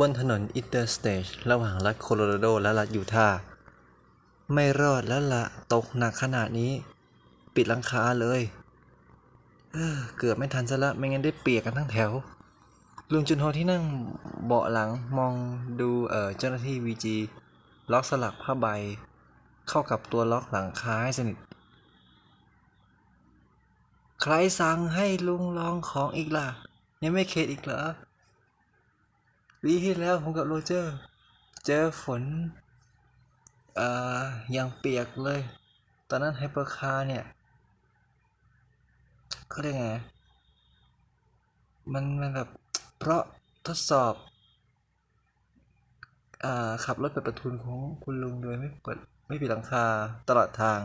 บนถนนอินเตอร์สเตทระหว่างรัฐโคโลราโดและรัฐยูทาห์ไม่รอดแล้วละตกหนักขนาดนี้ ปิดลังคาเลยเออเกือบไม่ทันซะละไม่งั้นได้เปียกกันทั้งแถว ลุงจุนโฮที่นั่งเบาะหลังมองดูเออเจ้าหน้าที่วีจีล็อกสลักผ้าใบ เข้ากับตัวล็อกหลังคาให้สนิท ใครสั่งให้ลุงลองของอีกล่ะ ยังไม่เข็ดอีกเหรอ วีที่แล้วผมกับโรเจอร์ เจอฝนเอ่อยังเปียกเลย ตอนนั้นไฮเปอร์คาร์เนี่ยเขาเรียกไง มันมันแบบ เพราะทดสอบอ่าขับรถไปประทุนของคุณลุงโดยไม่เปิดไม่ปิดหลังคาตลอดทาง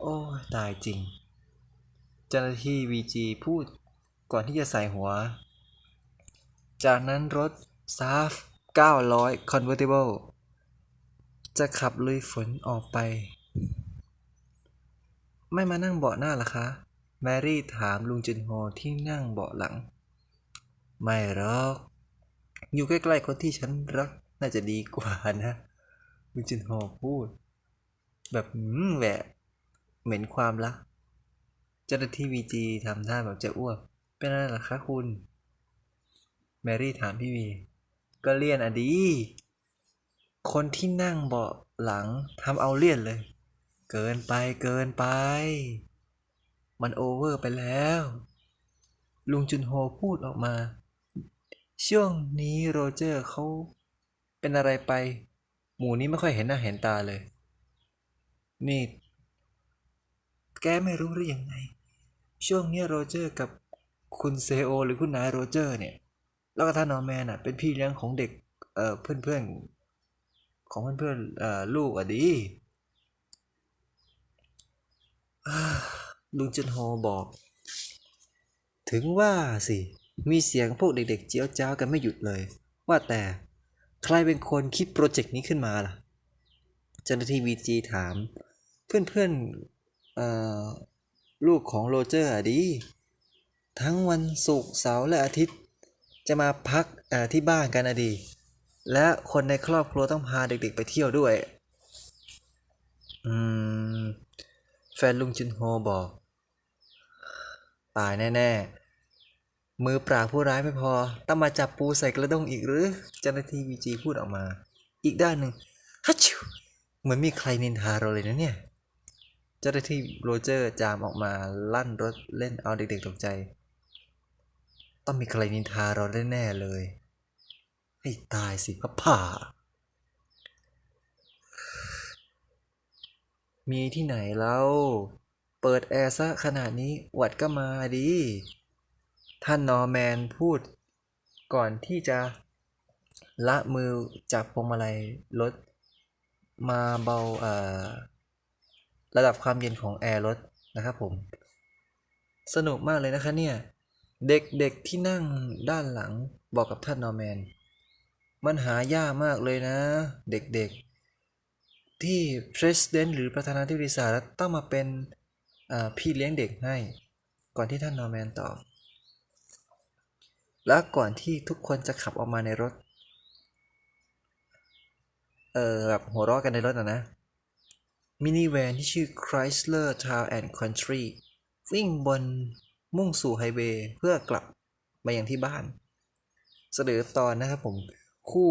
โอ้ตายจริง เจ้าหน้าที่ VG พูดก่อนที่จะใส่หัว จากนั้นรถ SAF 900 Convertible จะขับลุยฝนออกไป ไม่มานั่งเบาะหน้าล่ะคะ แมรี่ถามลุงจินโฮที่นั่งเบาะหลัง ไม่หรอก อยู่ใกล้ๆคนที่ฉันรักน่าจะดีกว่านะ ลุงจินโฮพูด แบบหืมแหวะ เหม็นความรัก เจ้าหน้าที่วีจีทำท่าแบบจะอ้วก เป็นอะไรล่ะคะคุณ แมรี่ถามพี่วี ก็เลี่ยนอะดี คนที่นั่งเบาะหลังทำเอาเลี่ยนเลย เกินไปเกินไป มันโอเวอร์ไปแล้ว ลุงจุนโฮพูดออกมา ช่วงนี้โรเจอร์เขาเป็นอะไรไป หมูนี้ไม่ค่อยเห็นหน้าเห็นตาเลย นี่ แกไม่รู้หรือยังไง ช่วงนี้โรเจอร์กับคุณเซโอ หรือคุณนายโรเจอร์เนี่ย แล้วก็ท่านนอร์แมนอะเป็นพี่เลี้ยงของเด็กเอ่อเพื่อนเพื่อนๆของเพื่อนเพื่อนๆเอ่อลูกอะดีลุงจินโฮบอก ถึงว่าสิ มีเสียงพวกเด็กๆ เจียวจ้าวกันไม่หยุดเลย ว่าแต่ใครเป็นคนคิดโปรเจกต์นี้ขึ้นมาล่ะ เจ้าหน้าที่วีจีถาม เพื่อนๆเอ่อลูกของโรเจอร์อะดี ทั้งวันศุกร์เสาร์และอาทิตย์ จะมาพักที่บ้านกันอะดี และคนในครอบครัวต้องพาเด็กๆไปเที่ยวด้วย อืม แฟนลุงจินโฮบอก ตายแน่ๆ มือปราบผู้ร้ายไม่พอ ต้องมาจับปูใส่กระด้งอีกหรือเจ้าหน้าที่วีจีพูดออกมา อีกด้านหนึ่งฮัชชิวเหมือนมีใครนินทาเราเลยนะเนี่ย เจ้าหน้าที่โรเจอร์จามออกมาลั่นรถเล่นเอาเด็กๆตกใจ ต้องมีใครนินทาเราแน่เลย ให้ตายสิพระผ่า มีที่ไหนแล้ว เปิดแอร์ซะขนาดนี้หวัดก็มาดี ท่านนอร์แมนพูด ก่อนที่จะละมือจับพวงมาลัยรถ มาเบาเอ่อระดับความเย็นของแอร์รถนะครับผม สนุกมากเลยนะคะเนี่ย เด็กๆที่นั่งด้านหลังบอกกับท่านนอร์แมน มันหายากมากเลยนะ เด็กๆ ที่ President หรือประธานาธิบดีสหรัฐต้องมาเป็นพี่เลี้ยงเด็กให้ ก่อนที่ท่านนอร์แมนตอบ และก่อนที่ทุกคนจะขับออกมาในรถ เออแบบหัวเราะกันในรถอะนะ มินิแวนที่ชื่อ Chrysler Town and Country วิ่งบน มุ่งสู่ไฮเวย์เพื่อกลับมาอย่างที่บ้าน เสนอตอนนะครับผมคู่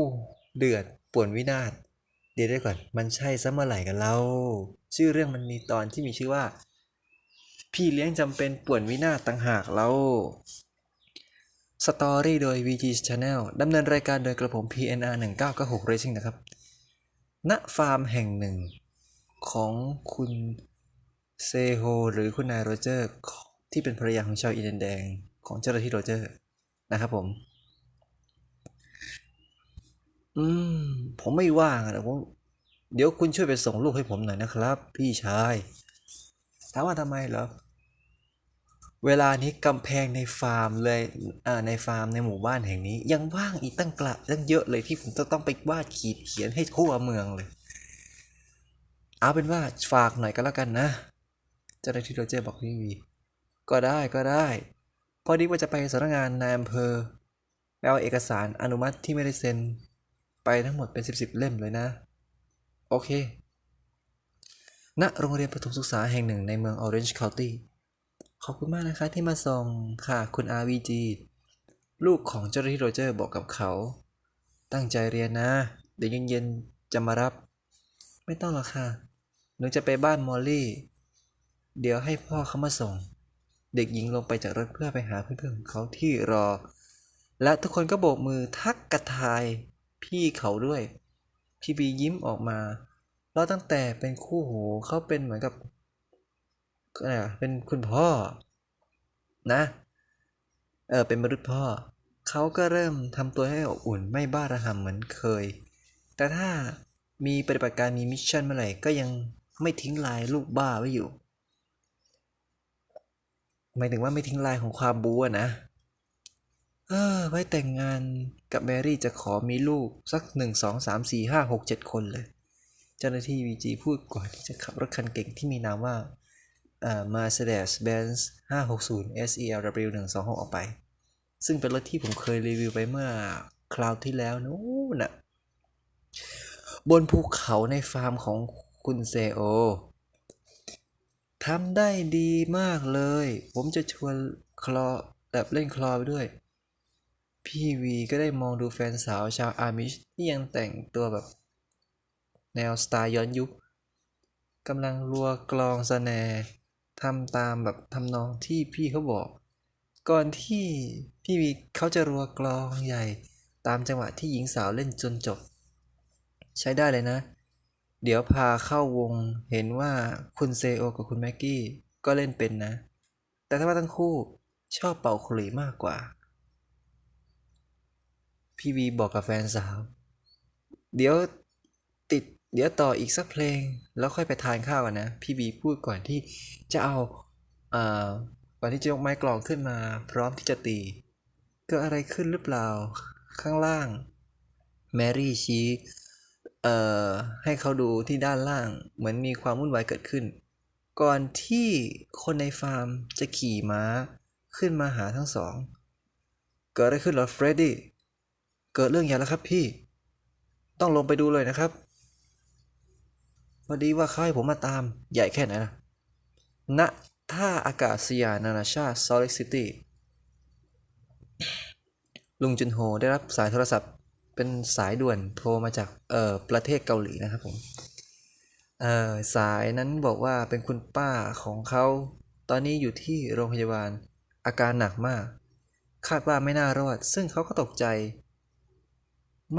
เดือดป่วนวินาศเดี๋ยวได้ก่อน มันใช่ซะเมื่อไหร่กันเล่าชื่อเรื่องมันมีตอนที่มีชื่อว่า พี่เลี้ยงจำเป็นป่วนวินาศต่างหากเราสตอรี่โดย VG Channel ดำเนินรายการโดยกระผม PNR 1996 Racing นะครับ ณ ฟาร์มแห่งหนึ่ง ของคุณเซโฮหรือคุณนายโรเจอร์ ที่เป็นภรรยาของชาวอินเดียนแดงของเจ้าหน้าที่โรเจอร์นะครับผม อืม ผมไม่ว่างอะผมเดี๋ยวคุณช่วยไปส่งลูกให้ผมหน่อยนะครับ พี่ชายถามว่าทำไมเหรอ เวลานี้กำแพงในฟาร์มเลยอ่าในฟาร์มในหมู่บ้านแห่งนี้ ยังว่างอีกตั้งกระตั้งเยอะเลยที่ผมจะต้องไปวาดขีดเขียนให้ทั่วเมืองเลย เอาเป็นว่าฝากหน่อยก็แล้วกันนะ เจ้าหน้าที่โรเจอร์บอกพี่วี ก็ได้ก็ได้ พอดีว่าจะไปสำนักงานนายอำเภอไปเอาเอกสารอนุมัติที่ไม่ได้เซ็น ไปทั้งหมดเป็นสิบสิบเล่มเลยนะ โอเค ณ โรงเรียนประถมศึกษาแห่งหนึ่งในเมือง Orange County ขอบคุณมากนะคะที่มาส่งค่ะคุณ RVG ลูกของเจ้าหน้าที่โรเจอร์บอกกับเขา ตั้งใจเรียนนะ เดี๋ยวเย็นๆจะมารับ ไม่ต้องหรอกค่ะ หนูจะไปบ้านมอลลี่ เดี๋ยวให้พ่อเขามาส่ง เด็กหญิงลงไปจากรถเพื่อไปหาเพื่อนๆของเขาที่รอ และทุกคนก็โบกมือทักกระทายพี่เขาด้วย พี่บียิ้มออกมาเราตั้งแต่เป็นคู่หูเขาเป็นเหมือนกับอะไรเป็นคุณพ่อ นะ เออเป็นมนุษย์พ่อ เขาก็เริ่มทำตัวให้อบอุ่นไม่บ้าระห่ำเหมือนเคย แต่ถ้ามีปฏิบัติการมีมิชชั่นเมื่อไหร่ก็ยังไม่ทิ้งลายลูกบ้าไว้อยู่ หมายถึงว่าไม่ทิ้งลายของความบูอะนะ เออ ไว้แต่งงานกับแมรี่จะขอมีลูกสักหนึ่งสองสามสี่ห้าหกเจ็ดคนเลย เจ้าหน้าที่วีจีพูดก่อนที่จะขับรถคันเก่งที่มีนามว่าเอ่อ Mercedes-Benz 560 SELW 126ออกไป ซึ่งเป็นรถที่ผมเคยรีวิวไปเมื่อคราวที่แล้วนู้นน่ะ บนภูเขาในฟาร์มของคุณเซโอ ทำได้ดีมากเลย ผมจะชวนคลอแบบเล่นคลอไปด้วย พี่วีก็ได้มองดูแฟนสาวชาวอาร์มิชที่ยังแต่งตัวแบบ แนวสไตล์ย้อนยุคกำลังรัวกลองสแสแนร์ทำตามแบบทำนองที่พี่เขาบอก ก่อนที่พี่วีเขาจะรัวกลองใหญ่ ตามจังหวะที่หญิงสาวเล่นจนจบ ใช้ได้เลยนะ เดี๋ยวพาเข้าวงเห็นว่าคุณเซโอกับคุณแม็กกี้ก็เล่นเป็นนะ แต่ถ้าว่าทั้งคู่ชอบเป่าขลุ่ยมากกว่า พี่วีบอกกับแฟนสาว เดี๋ยวติดเดี๋ยวต่ออีกสักเพลง แล้วค่อยไปทานข้าวกันนะ พี่บีพูดก่อนที่จะเอาอ่าก่อนที่จะยกไม้กลองขึ้นมา พร้อมที่จะตี เกิดอะไรขึ้นหรือเปล่า ข้างล่าง แมรี่ชี้ เอ่อให้เขาดูที่ด้านล่าง เหมือนมีความวุ่นวายเกิดขึ้น ก่อนที่คนในฟาร์มจะขี่ม้าขึ้นมาหาทั้งสอง เกิดอะไรขึ้นหรอเฟรดดี้เกิดเรื่องใหญ่แล้วครับพี่ ต้องลงไปดูเลยนะครับพอดีว่าเขาให้ผมมาตามใหญ่แค่ไหนล่ะณท่าอากาศยานนานาชาติซอล t กซิตี้ลุงจุนโฮได้รับสายโทรศัพท์ เป็นสายด่วนโทรมาจากเอ่อประเทศเกาหลีนะครับผมเอ่อสายนั้นบอกว่าเป็นคุณป้าของเขาตอนนี้อยู่ที่โรงพยาบาลอาการหนักมาก คาดว่าไม่น่ารอด ซึ่งเขาก็ตกใจ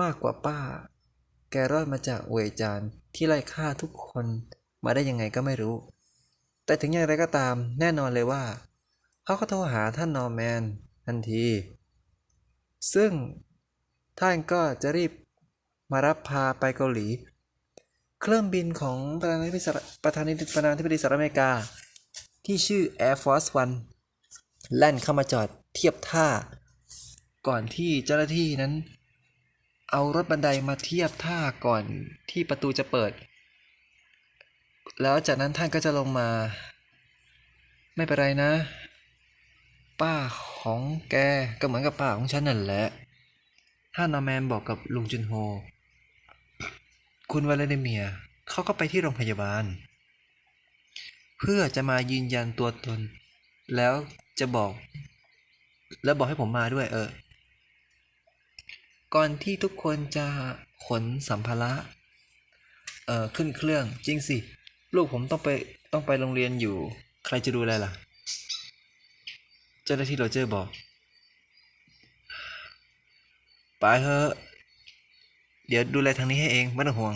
มากกว่าป้า แกรอดมาจากเวจานที่ไล่ฆ่าทุกคนมาได้ยังไงก็ไม่รู้ แต่ถึงอย่างไรก็ตามแน่นอนเลยว่า เขาก็โทรหาท่านนอร์แมนทันที ซึ่ง ท่านก็จะรีบมารับพาไปเกาหลี เครื่องบินของประธานาธิบดีประธานาธิบดีประธานาธิบดีสหรัฐอเมริกา ที่ชื่อ Air Force One แล่นเข้ามาจอดเทียบท่า ก่อนที่เจ้าหน้าที่นั้น เอารถบันไดมาเทียบท่าก่อนที่ประตูจะเปิด แล้วจากนั้นท่านก็จะลงมา ไม่เป็นไรนะ ป้าของแกก็เหมือนกับป้าของฉันนั่นแหละ ท่านอร์แมนบอกกับลุงจุนโฮ คุณวาเลนเมียเขาก็ไปที่โรงพยาบาล เพื่อจะมายืนยันตัวตน แล้วจะบอก แล้วบอกให้ผมมาด้วยเออ ก่อนที่ทุกคนจะขนสัมภาระเอ่อขึ้นเครื่องจริงสิ ลูกผมต้องไปต้องไปโรงเรียนอยู่ ใครจะดูแลล่ะ เจ้าหน้าที่โรเจอร์บอก ไปเถอะ เดี๋ยวดูแลทางนี้ให้เองไม่ต้องห่วง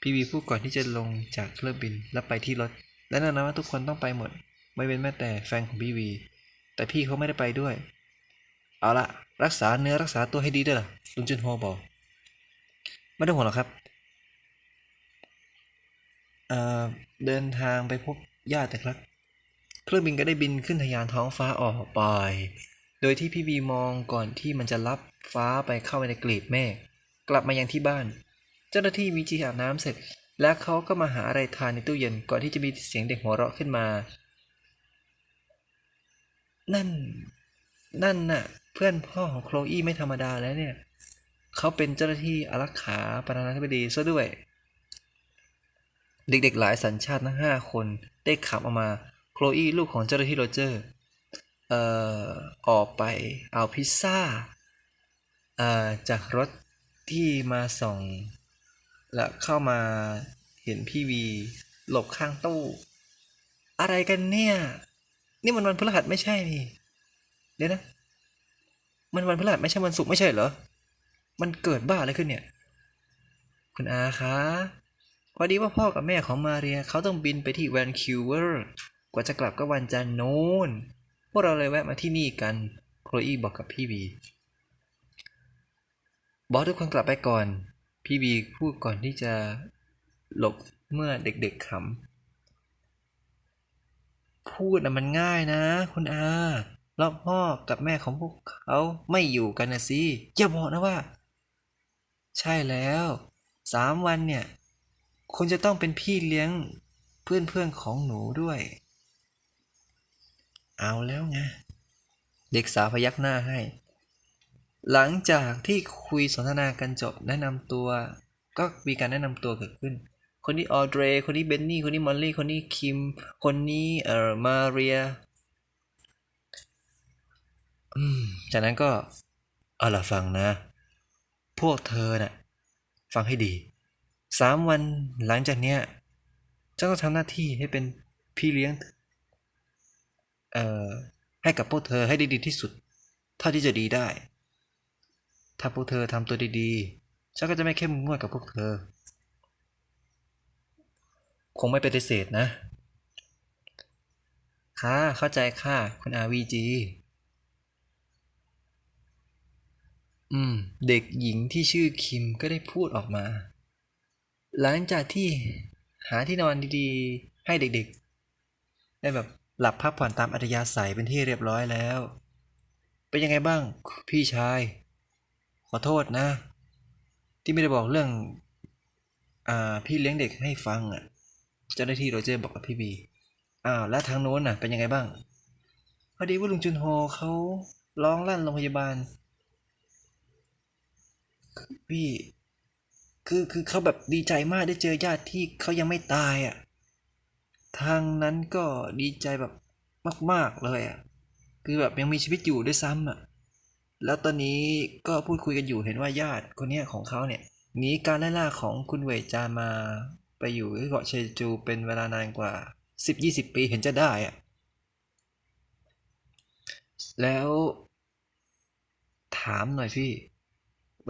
พี่วีพูดก่อนที่จะลงจากเครื่องบินแล้วไปที่รถ และแน่นอนว่าทุกคนต้องไปหมด ไม่เป็นแม้แต่แฟนของพี่วี แต่พี่เขาไม่ได้ไปด้วย เอาละรักษาเนื้อรักษาตัวให้ดีด้วยล่ะลุงจุนโฮบอก ไม่ต้องห่วงหรอกครับเอ่อเดินทางไปพบญาติครับ เครื่องบินก็ได้บินขึ้นทะยานท้องฟ้าออกไป โดยที่พี่บีมองก่อนที่มันจะรับฟ้าไปเข้าไปในกลีบเมฆกลับมายังที่บ้าน เจ้าหน้าที่วีจีอาบน้ำเสร็จ และเขาก็มาหาอะไรทานในตู้เย็นก่อนที่จะมีเสียงเด็กหัวเราะขึ้นมา นั่น นั่นน่ะ เพื่อนพ่อของโคลอี้ไม่ธรรมดาแล้วเนี่ย เขาเป็นเจ้าหน้าที่อารักขาประธานาธิบดีซะด้วย เด็กๆหลายสัญชาติทั้งห้าคนได้ขับออกมา โคลอี้ลูกของเจ้าหน้าที่โรเจอร์ เอ่อออกไปเอาพิซซ่าเอ่อจากรถที่มาส่ง และเข้ามาเห็นพี่วีหลบข้างตู้ อะไรกันเนี่ย นี่มันวันพฤหัสไม่ใช่นี่เดี๋ยวนะ มันวันพฤหัสไม่ใช่วันศุกร์ไม่ใช่เหรอ มันเกิดบ้าอะไรขึ้นเนี่ย คุณอาคะพอดีว่าพ่อกับแม่ของมาเรียเขาต้องบินไปที่แวนคิวเวอร์ กว่าจะกลับก็วันจันทร์โน้น พวกเราเลยแวะมาที่นี่กัน โคลอีบอกกับพี่บี บอกทุกคนกลับไปก่อน พี่บีพูดก่อนที่จะหลบเมื่อเด็กๆขำ พูดนะมันง่ายนะ คุณอา แล้วพ่อกับแม่ของพวกเขาไม่อยู่กันนะสิอย่าบอกนะว่า ใช่แล้วสามวันเนี่ย คุณจะต้องเป็นพี่เลี้ยงเพื่อนๆของหนูด้วย เอาแล้วไง เด็กสาวพยักหน้าให้ หลังจากที่คุยสนทนากันจบแนะนำตัว ก็มีการแนะนำตัวเกิดขึ้น คนนี้ออเดรคนนี้เบนนี่ คนนี้มอลลี่ คนนี้คิม คนนี้เอ่อมาเรียอืมจากนั้นก็ เอาล่ะฟังนะ พวกเธอน่ะ ฟังให้ดี สามวันหลังจากเนี้ยเจ้าต้องทำหน้าที่ให้เป็นพี่เลี้ยง ให้กับพวกเธอให้ได้ดีที่สุด เท่าที่จะดีได้ ถ้าพวกเธอทำตัวดีๆ ฉันก็จะไม่เข้มงวดกับพวกเธอ คงไม่ปฏิเสธนะ ค่ะ เข้าใจค่ะ คุณอาวีจีอืม เด็กหญิงที่ชื่อคิมก็ได้พูดออกมา หลังจากที่หาที่นอนดีๆ ให้เด็กๆ ได้แบบ หลับพักผ่อนตามอัธยาศัยเป็นที่เรียบร้อยแล้ว เป็นยังไงบ้าง พี่ชาย ขอโทษนะ ที่ไม่ได้บอกเรื่อง อ่า พี่เลี้ยงเด็กให้ฟังอะ เจ้าหน้าที่โรเจอร์บอกกับพี่บี อ้าวแล้วทางโน้นน่ะ เป็นยังไงบ้าง พอดีว่าลุงจุนโฮเขาร้องลั่นโรงพยาบาล พี่ คือ คือเขาแบบดีใจมากได้เจอญาติที่เขายังไม่ตายอะ ทางนั้นก็ดีใจแบบมาก ๆ เลยอะ คือแบบยังมีชีวิตอยู่ด้วยซ้ำอะ แล้วตอนนี้ก็พูดคุยกันอยู่เห็นว่าญาติคนเนี้ยของเขาเนี่ยหนีการไล่ล่าของคุณเวจานมาไปอยู่ที่เกาะเชจูเป็นเวลานานกว่า 10-20 ปีเห็นจะได้อะ แล้วถามหน่อยพี่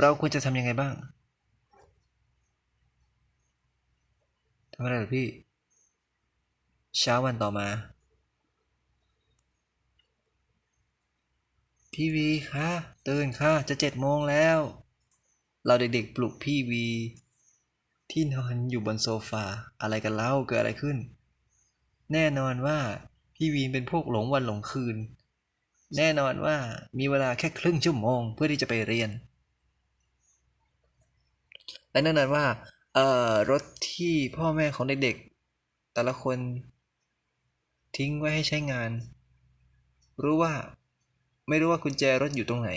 เราควรจะทำยังไงบ้างทำอะไรหรอพี่ เช้าวันต่อมา พี่วีคะตื่นค่ะจะเจ็ดโมงแล้ว เราเด็กๆปลุกพี่วี ที่นอนอยู่บนโซฟาอะไรกันเล่าเกิดอะไรขึ้น แน่นอนว่าพี่วีเป็นพวกหลงวันหลงคืน แน่นอนว่ามีเวลาแค่ครึ่งชั่วโมงเพื่อที่จะไปเรียนและแน่นอนว่าเอ่อรถที่พ่อแม่ของเด็กๆแต่ละคน ทิ้งไว้ให้ใช้งาน รู้ว่า ไม่รู้ว่ากุญแจรถอยู่ตรงไหน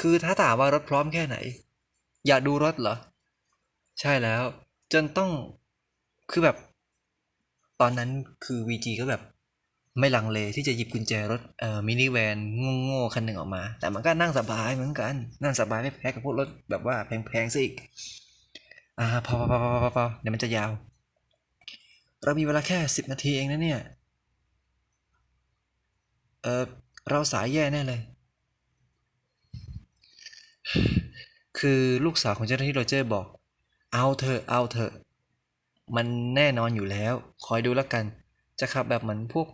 คือถ้าถามว่ารถพร้อมแค่ไหน อยากดูรถเหรอ ใช่แล้ว จนต้องคือแบบ ตอนนั้นคือ VG ก็แบบ ไม่ลังเลที่จะหยิบกุญแจรถเอ่อมินิแวนโง่ๆคันหนึ่งออกมา แต่มันก็นั่งสบายเหมือนกัน นั่งสบายไม่แพ้กับพวกรถแบบว่าแพงๆซะอีกอ่าพอพอพอพอพอพอเดี๋ยวมันจะยาว เรามีเวลาแค่สิบนาทีเองนะเนี่ย เออเราสายแย่แน่เลย คือลูกสาวของเจ้าหน้าที่โรเจอร์บอก เอาเถอะ เอาเถอะ มันแน่นอนอยู่แล้ว คอยดูแล้วกัน จะขับแบบเหมือนพวก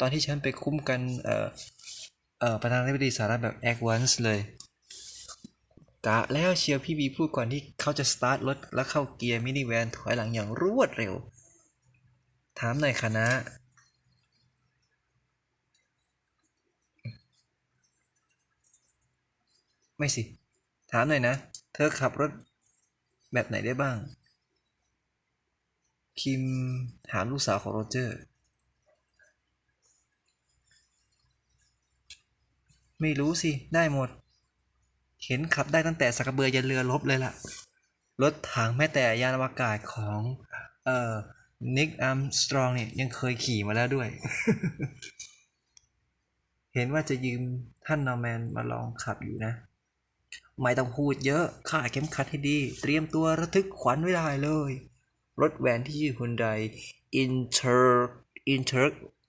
ตอนที่ฉันไปคุ้มกัน เอ่อ เอ่อ ประธานาธิบดีสหรัฐแบบ a d v a n c e เลย กะแล้วเชียวพี่บีพูดก่อนที่เขาจะสตาร์ทรถแล้วเข้าเกียร์มินิแวนถอยหลังอย่างรวดเร็ว ถามหน่อยคณะ ไม่สิ ถามหน่อยนะ เธอขับรถแบบไหนได้บ้าง คิมถามลูกสาวของโรเจอร์ ไม่รู้สิ ได้หมด เห็นขับได้ตั้งแต่สักเบือยันเรือรบเลยล่ะ รถถังแม้แต่ยานอวกาศของ เอ่อ นิกอัมสตรองเนี่ยยังเคยขี่มาแล้วด้วย เห็นว่าจะยืมท่านนอร์แมนมาลองขับอยู่นะ ไม่ต้องพูดเยอะข้าดเข็มขัดให้ดี เตรียมตัวระทึกขวัญไว้ได้เลย รถแวนที่ชื่อฮุนได Inter Inter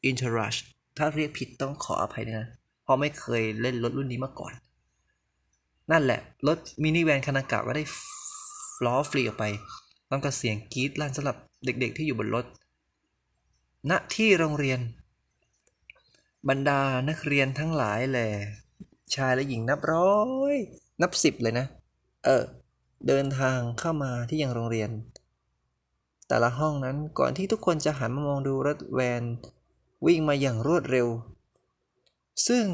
Interrush ถ้าเรียกผิดต้องขออภัยด้วยนะเพราะไม่เคยเล่นรถรุ่นนี้มาก่อน นั่นแหละ รถมินิแวนคันดังกล่าวก็ได้ล้อฟรีออกไป พร้อมกับเสียงกรี๊ดลั่นสำหรับเด็กๆที่อยู่บนรถ ณ ที่โรงเรียน บรรดานักเรียนทั้งหลายแหละชายและหญิงนับร้อย นับสิบเลยนะ เออ เดินทางเข้ามาที่ยังโรงเรียน แต่ละห้องนั้นก่อนที่ทุกคนจะหันมามองดูรถแวน วิ่งมาอย่างรวดเร็ว ซึ่ง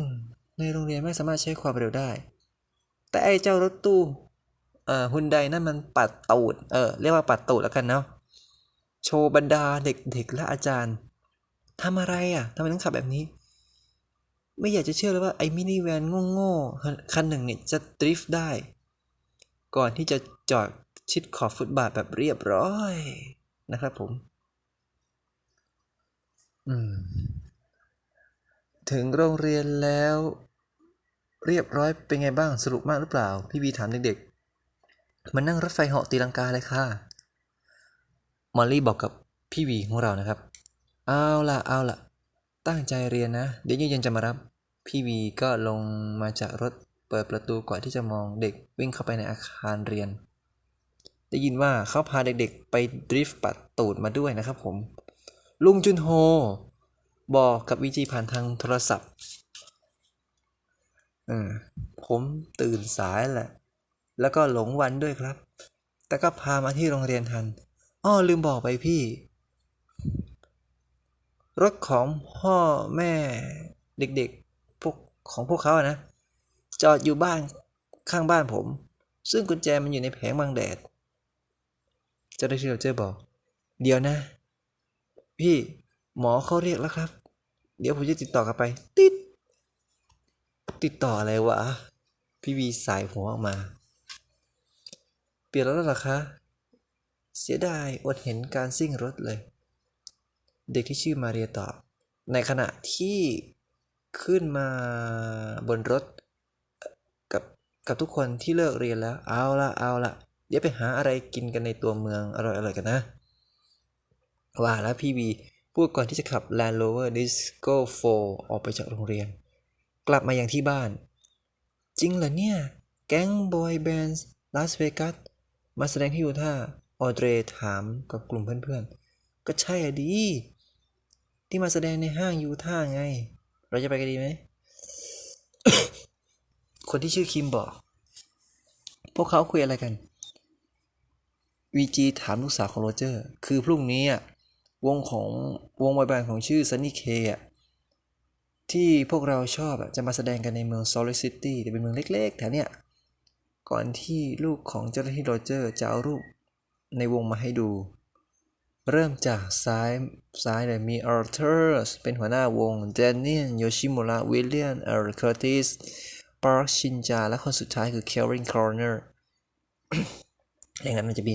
ในโรงเรียนไม่สามารถใช้ความเร็วได้ แต่ไอ้เจ้ารถตู้ เอ่อฮุนไดนั่นมันปัดตูดเออเรียกว่าปัดตูดแล้วกันเนาะโชว์บรรดาเด็กๆและอาจารย์ทำอะไรอะทำไมต้องขับแบบนี้ ไม่อยากจะเชื่อเลยว่าไอ้มินิแวนโง่ๆคันหนึ่งเนี่ยจะดริฟต์ได้ ก่อนที่จะจอดชิดขอบฟุตบาทแบบเรียบร้อยนะครับผม อืม ถึงโรงเรียนแล้ว เรียบร้อยเป็นไงบ้างสรุปมากหรือเปล่า พี่บีถามเด็กๆ มันนั่งรถไฟเหาะตีลังกาเลยค่ะ มอลลี่บอกกับพี่บีของเรานะครับ เอาล่ะเอาล่ะ ตั้งใจเรียนนะ เดี๋ยวเย็นจะมารับ พี่วีก็ลงมาจากรถเปิดประตูก่อนที่จะมองเด็กวิ่งเข้าไปในอาคารเรียน ได้ยินว่าเขาพาเด็กๆไปดริฟต์ปัดตูดมาด้วยนะครับผม ลุงจุนโฮ บอกกับวีจีผ่านทางโทรศัพท์เออผมตื่นสายแหละ แล้วก็หลงวันด้วยครับ แต่ก็พามาที่โรงเรียนทัน อ้อลืมบอกไปพี่ รถของพ่อแม่เด็กๆพวกของพวกเขาอะนะ จอดอยู่บ้านข้างบ้านผม ซึ่งกุญแจมันอยู่ในแผงบังแดดเจ้าหน้าที่เราเจอบอก เดี๋ยวนะ พี่หมอเขาเรียกแล้วครับ เดี๋ยวผมจะติดต่อกลับไป ติด ติดต่ออะไรวะ พี่วีสายหัวออกมา เปลี่ยนรถแล้วเหรอคะ เสียดายอดเห็นการซิ่งรถเลย เด็กที่ชื่อมาเรียตอบ ในขณะที่ขึ้นมาบนรถ กับกับทุกคนที่เลิกเรียนแล้ว เอาละเอาละเดี๋ยวไปหาอะไรกินกันในตัวเมืองอร่อยๆกันนะ ว่าแล้วพี่วีพูดก่อนที่จะขับ Land Rover Disco 4 ออกไปจากโรงเรียน กลับมาอย่างที่บ้าน จริงเหรอเนี่ย แก๊งบอยแบนด์ลาสเวกัส มาแสดงที่ยูทาห์ออเดรถามกับกลุ่มเพื่อนๆ ก็ใช่อะดี ที่มาแสดงในห้างยูทาห์ไง เราจะไปกันดีไหม คนที่ชื่อคิมบอก พวกเขาคุยอะไรกันวีจีถามลูกสาวของโรเจอร์ คือพรุ่งนี้อะวงของวงบอยแบนด์ของชื่อ Sunny K อะที่พวกเราชอบอะจะมาแสดงกันในเมือง Solid City ที่เป็นเมืองเล็กๆ แถวเนี้ย ก่อนที่ลูกของเจ้าหน้าที่โรเจอร์จะเอารูปในวงมาให้ดู เริ่มจากซ้ายซ้ายเลยมีอาร์เธอร์เป็นหัวหน้าวงเดนเนียนโยชิมุระวิลเลียนเอร์เคอร์ติสปาร์คชินจา และคนสุดท้ายคือเคลรินคอร์เนอร์หลังนั้นมันจะมี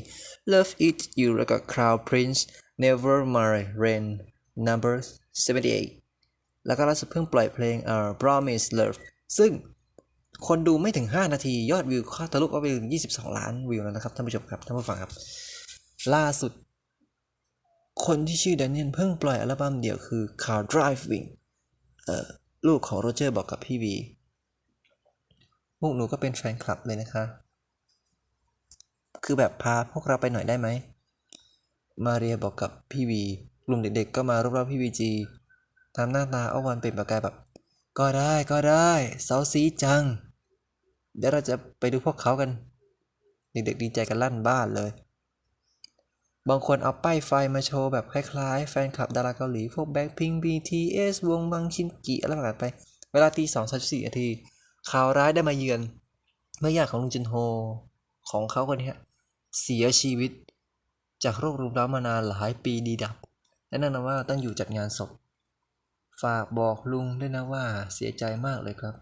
Love It You แล้วก็ Crown Prince Never My Rain Number 78 แล้วก็ล่าสุดเพิ่งปล่อยเพลง uh, Promise Love ซึ่ง คนดูไม่ถึง 5 นาที ยอดวิวเข้าทะลุก็ไปถึง 22 ล้านวิวแล้วนะครับท่านผู้ชมครับท่านผู้ฟังครับ ล่าสุด คนที่ชื่อแดเนียลเพิ่งปล่อยอัลบั้มเดี่ยวคือ Car Driving เอ่อลูกของโรเจอร์บอกกับพี่วีพวกหนูก็เป็นแฟนคลับเลยนะคะ คือแบบพาพวกเราไปหน่อยได้ไหม มาเรียบอกกับพี่วีกลุ่มเด็กๆก็มารอบๆพี่วีจีทำหน้าตาอ้อวันเป็นประกายแบบ ก็ได้ก็ได้เซาซีจัง เดี๋ยวเราจะไปดูพวกเขากัน เด็กๆดีใจกันลั่นบ้านเลย บางคนเอาป้ายไฟมาโชว์แบบคล้ายๆ แฟนคลับดาราเกาหลี พวกแบ็คพิง BTS วงบังชินกิอะไรแบบนั้นไป เวลาตีสองสัสี่นาที ข่าวร้ายได้มาเยือน เมื่อญาติของลุงจินโฮของเขาคนนี้เสียชีวิต จากโรครุมเร้ามานานหลายปีดีดับและนั่นนะว่าต้องอยู่จัดงานศพ ฝากบอกลุงด้วยนะว่าเสียใจมากเลยครับ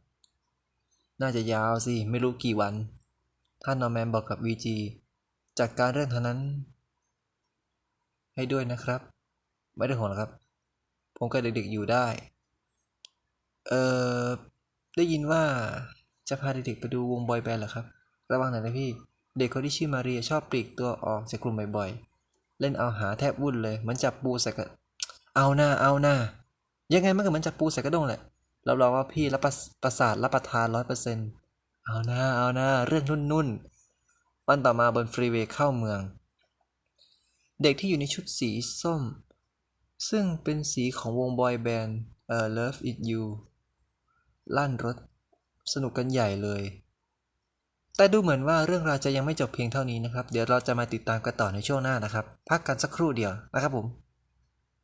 น่าจะยาวสิ ไม่รู้กี่วัน ท่านนอร์แมนบอกกับวีจีจัดการเรื่องเท่านั้น ให้ด้วยนะครับ ไม่ได้ห่วงครับ ผมกับเด็กๆอยู่ได้ เอ่อ ได้ยินว่าจะพาเด็กๆไปดูวงบอยแบนด์เหรอครับ ระวังหน่อยนะพี่ เด็กคนที่ชื่อมาเรียชอบปลีกตัวออกจากกลุ่มบ่อยๆ เล่นเอาหาแทบวุ่นเลย เหมือนจับปูใส่กระเอาหน้าเอาหน้า ยังไงมันก็เหมือนจับปูใส่กระด้งแหละ รับรองว่าพี่รับประประสาทรับประทานร้อยเปอร์เซ็นต์เอาหน้าเอาหน้าเรื่องนุ่นๆวันต่อมาบนฟรีเวย์เข้าเมือง เด็กที่อยู่ในชุดสีส้ม ซึ่งเป็นสีของวงบอยแบนด์เอ่อ Love It You ลั่นรถสนุกกันใหญ่เลย แต่ดูเหมือนว่าเรื่องราวจะยังไม่จบเพียงเท่านี้นะครับ เดี๋ยวเราจะมาติดตามกันต่อในช่วงหน้านะครับ พักกันสักครู่เดียวนะครับผม